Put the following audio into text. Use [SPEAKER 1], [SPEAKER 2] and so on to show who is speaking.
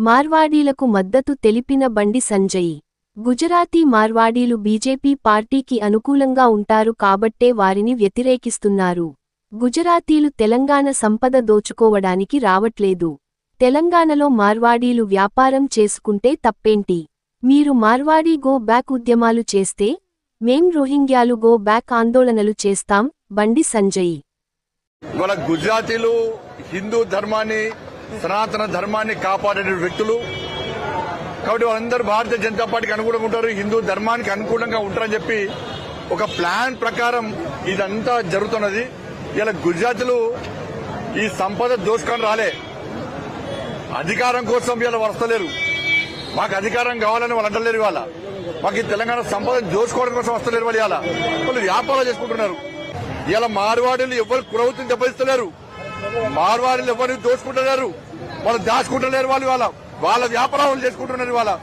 [SPEAKER 1] మార్వాడీలకు మద్దతు తెలిపిన బండి సంజయ్. గుజరాతీ మార్వాడీలు బీజేపీ పార్టీకి అనుకూలంగా ఉంటారు కాబట్టే వారిని వ్యతిరేకిస్తున్నారు. గుజరాతీలు తెలంగాణ సంపద దోచుకోవడానికి రావట్లేదు. తెలంగాణలో మార్వాడీలు వ్యాపారం చేసుకుంటే తప్పేంటి? మీరు మార్వాడీ గో బ్యాక్ ఉద్యమాలు చేస్తే మేం రోహింగ్యాలు గో బ్యాక్ ఆందోళనలు చేస్తాం బండి సంజయ్.
[SPEAKER 2] ఇవాళ గుజరాతీలు హిందూ ధర్మాన్ని సనాతన ధర్మాన్ని కాపాడే వ్యక్తులు. కాబట్టి వాళ్ళందరూ భారతీయ జనతా పార్టీకి అనుకూలంగా ఉంటారు హిందూ ధర్మానికి అనుకూలంగా ఉంటారని చెప్పి ఒక ప్లాన్ ప్రకారం ఇదంతా జరుగుతున్నది. ఇలా గుజరాతీలు ఈ సంపద దోచుకొని రాలే. అధికారం కోసం ఇలా వస్తలేరు. మాకు అధికారం కావాలని వాళ్ళు అంటలేరు ఇవాళ. మాకు ఈ తెలంగాణ సంపద దోచుకోవడం కోసం వస్తలేరు వాళ్ళు ఇవాళ. వాళ్ళు వ్యాపారాలు చేసుకుంటున్నారు. ఇలా మార్వాడీలు ఎవరు ప్రభుత్వం దెబ్బతిస్తలేరు. మార్వాడీలు ఎవరు దోచుకుంటున్నారు వాళ్ళు దాచుకుంటలేరు వాళ్ళు ఇవాళ. వాళ్ళ వ్యాపారాలు చేసుకుంటున్నారు వాళ్ళ